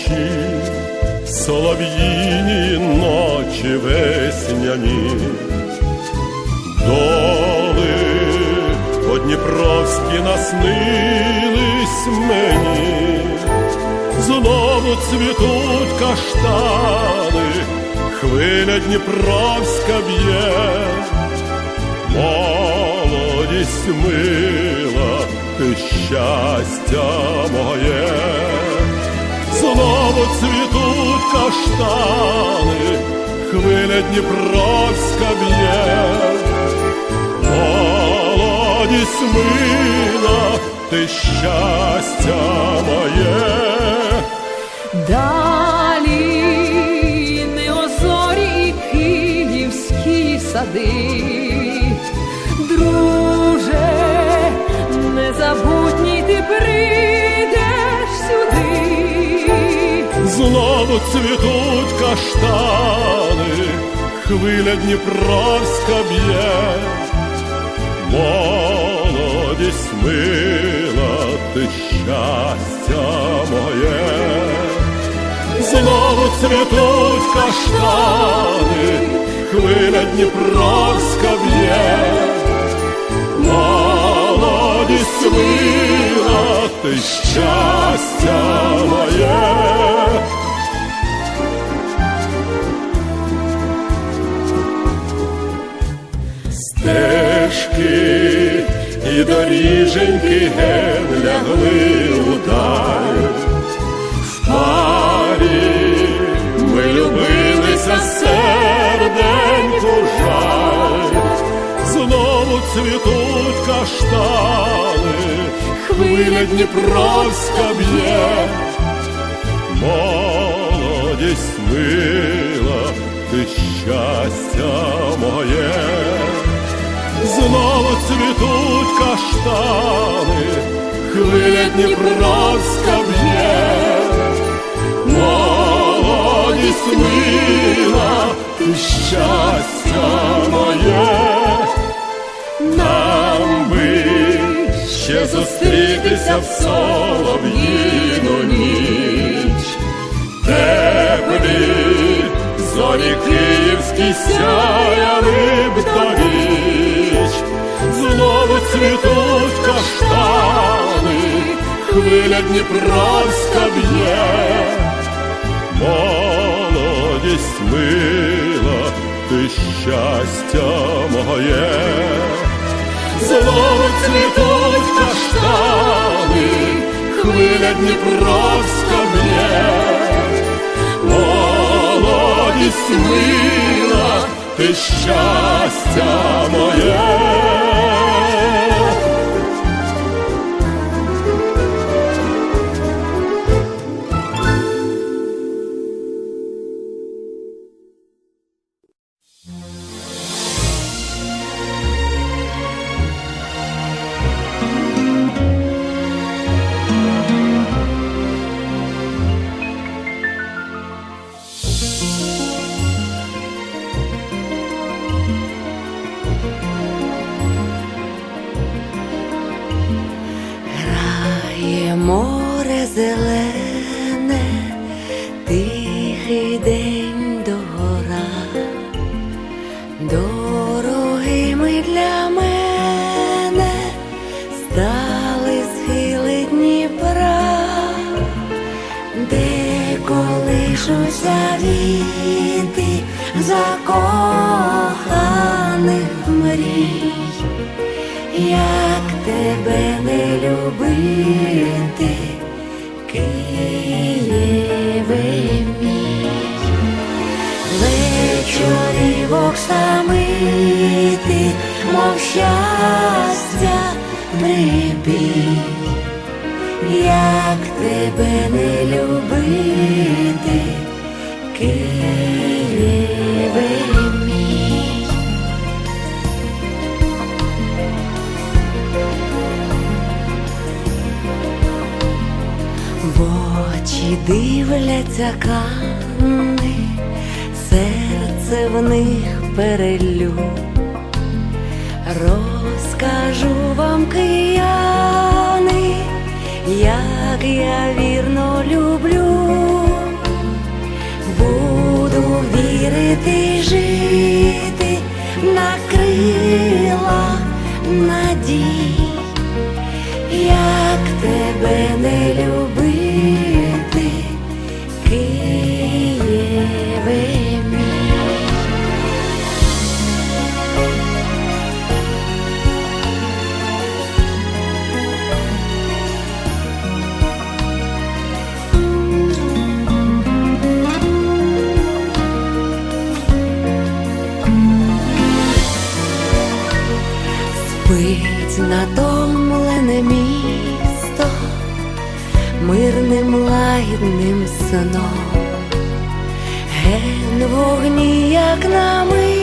Ночі, солов'їні ночі весняні, доли подніпровські наснились мені, знову цвітуть каштани, хвиля Дніпровська б'є, молодість мила, ти щастя моє знову цвітуть каштани, хвиля Дніпровська б'є, молодість мила, ти щастя моє. Знову цвітуть каштани, хвиля Дніпровська б'є, молодість мила, ти щастя моє, знову цвітуть каштани, хвиля Дніпровська б'є, молодість мила, ти щастя моє. І доріженьки ген лягли у даль. В парі ми любилися серденьку жаль. Знову цвітуть каштани, хвиля Дніпровська б'є. Молодість мила, ти щастя моє. Знову цвітуть каштани, хвиля Дніпровська б'є, молодість мила, ти щастя моє, нам би ще зустрітися в солов'їну ніч, теплі зорі київські сяяли б хвиля Дніпровська б'є, молодість мила, ти щастя моє, знову цвітуть каштани, хвиля Дніпровська б'є. Молодість мила, ти щастя моє. Зелене, тихий день до гора, дорогими для мене стали схили Дніпра, де колишуся віти закоханих мрій. Як тебе не любити, Києве мій, вечорів оксамити, мов щастя прибій, як тебе В очі дивляться кани, серце в них перелю, розкажу вам кияни, як я вірно люблю, буду вірити. спить натомлене місто мирним лагідним сном, ген вогні, як на мить